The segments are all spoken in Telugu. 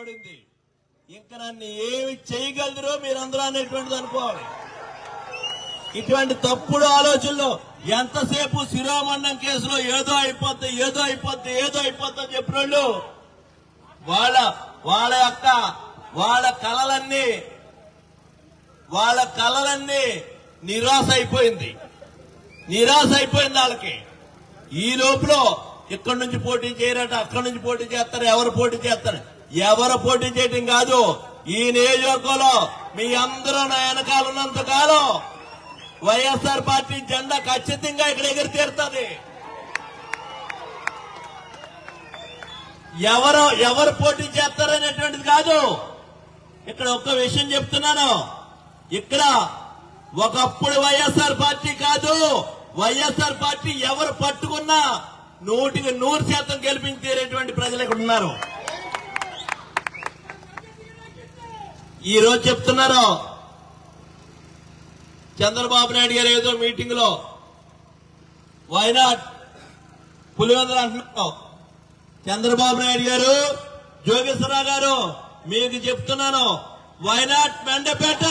ఓడింది ఇంకా నన్ను ఏమి చేయగలరో మీరందరూ అనేటువంటిది అనుకోవాలి. ఇటువంటి తప్పుడు ఆలోచనలు ఎంతసేపు శిరోమండం కేసులో ఏదో అయిపోద్ది ఏదో అయిపోద్ది ఏదో అయిపోద్ది అని చెప్పినోళ్ళు వాళ్ళ వాళ్ళ యొక్క వాళ్ళ కళలన్నీ వాళ్ళ కళలన్నీ నిరాశ అయిపోయింది. నిరాశ అయిపోయింది వాళ్ళకి. ఈ లోపల ఇక్కడి నుంచి పోటీ చేయరట? అక్కడి నుంచి పోటీ చేస్తారు? ఎవరు పోటీ చేస్తారు? ఎవరు పోటీ చేయటం కాదు ఈ నియోజకవర్గంలో మీ అందరూ నా వెనకాల ఉన్నంత కాలం వైఎస్ఆర్ పార్టీ జెండా ఖచ్చితంగా ఇక్కడ ఎగిరి తీరుతుంది. ఎవరు ఎవరు పోటీ చేస్తారనేటువంటిది కాదు. ఇక్కడ ఒక్క విషయం చెప్తున్నాను. ఇక్కడ ఒకప్పుడు వైఎస్ఆర్ పార్టీ కాదు వైఎస్ఆర్ పార్టీ ఎవరు పట్టుకున్నా నూటికి నూరు శాతం గెలిపించి తీరేటువంటి ప్రజలు ఇక్కడ ఉన్నారు. ఈ రోజు చెప్తున్నారు. చంద్రబాబు నాయుడు గారు ఏదో మీటింగ్లో వైనాట్ పులివెందులు అంటున్నారు. చంద్రబాబు నాయుడు గారు జోగేశ్వరరావు గారు మీకు చెప్తున్నాను. Why not Mandapeta.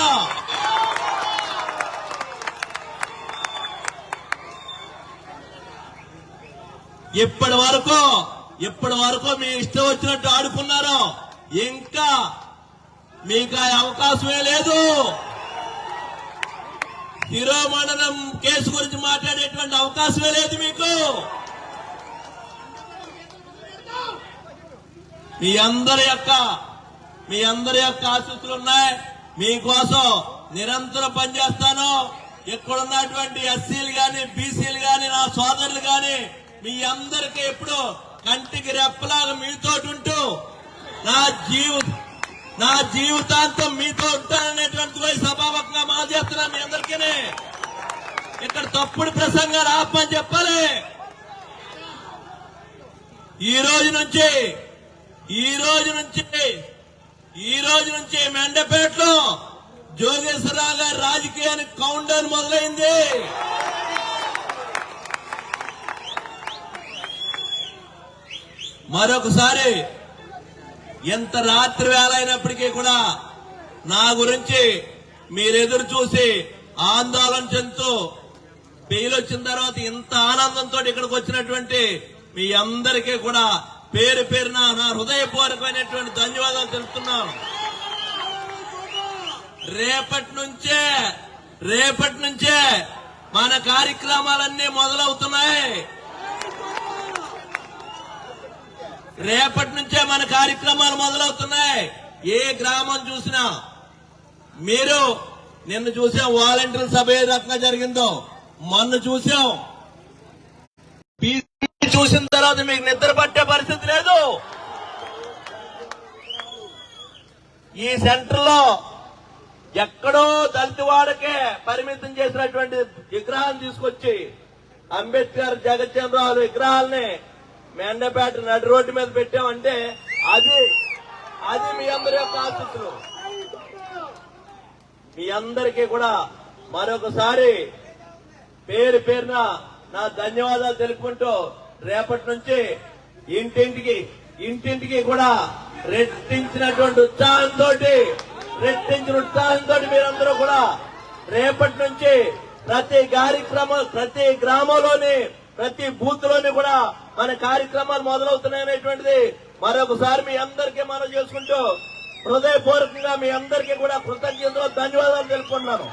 ఇప్పటి వరకు ఇప్పటి వరకు మీ ఇష్టం వచ్చినట్టు ఆడుకున్నారు. ఇంకా మీకు ఆ అవకాశమే లేదు. శిరోమండలం కేసు గురించి మాట్లాడేటువంటి అవకాశమే లేదు మీకు. మీ అందరి యొక్క మీ అందరి యొక్క ఆశీస్సులు ఉన్నాయి. మీకోసం నిరంతరం పనిచేస్తాను. ఇక్కడ ఉన్నటువంటి ఎస్సీలు గాని బీసీలు గాని నా సోదరులు గాని మీ అందరికీ ఎప్పుడు కంటికి రెప్పలాగా మీతో ఉంటూ నా జీవితం నా జీవితాంతం మీతో ఉంటాననేటువంటి పోయి మా చేస్తున్నాను మీ అందరికీ ఇక్కడ తప్పుడు ప్రసంగాలు ఆపని చెప్పాలి. ఈ రోజు నుంచి ఈ రోజు నుంచి ఈ రోజు నుంచి మెండపేటలో జోగేశ్వరరావు గారి రాజకీయానికి కౌంటర్ మొదలైంది. మరొకసారి ఎంత రాత్రి వేళ అయినప్పటికీ కూడా నా గురించి మీరు ఎదురు చూసి ఆందోళన చెందుతూ బెయిల్ వచ్చిన తర్వాత ఇంత ఆనందంతో ఇక్కడికి వచ్చినటువంటి మీ అందరికీ కూడా పేరు పేరున నా హృదయపూర్వకమైనటువంటి ధన్యవాదాలు తెలుపుతున్నాను. రేపటి నుంచే రేపటి నుంచే మన కార్యక్రమాలన్నీ మొదలవుతున్నాయి. రేపటి నుంచే మన కార్యక్రమాలు మొదలవుతున్నాయి. ఏ గ్రామం చూసినా మీరు నిన్ను చూసాం వాలంటీర్ సభ ఏ రకంగా జరిగిందో మొన్న చూసాం. పీసీ చూసిన తర్వాత మీకు నిద్ర పట్టే పరిస్థితి లేదు. ఈ సెంటర్లో ఎక్కడో దళిత వాడకే పరిమితం చేసినటువంటి విగ్రహాన్ని తీసుకొచ్చి అంబేద్కర్ జగత్చంద్రరావు విగ్రహాలని మెండపేట నడి రోడ్డు మీద పెట్టామంటే అది అది మీ అందరి యొక్క ఆశీస్సులు మీ అందరికీ కూడా మరొకసారి పేరు పేరున నా ధన్యవాదాలు తెలుపుకుంటూ రేపటి నుంచి ఇంటింటికి ఇంటింటికి కూడా రెట్టించినటువంటి ఉత్సాహంతో రెట్టించిన ఉత్సాహంతో మీరందరూ కూడా రేపటి నుంచి ప్రతి కార్యక్రమం ప్రతి గ్రామంలోని ప్రతి బూత్లోని కూడా మన కార్యక్రమాలు మొదలవుతున్నాయనేటువంటిది మరొకసారి మీ అందరికీ మనం చేసుకుంటూ హృదయపూర్వకంగా మీ అందరికీ కూడా కృతజ్ఞతలు ధన్యవాదాలు తెలుపుకుంటున్నాను.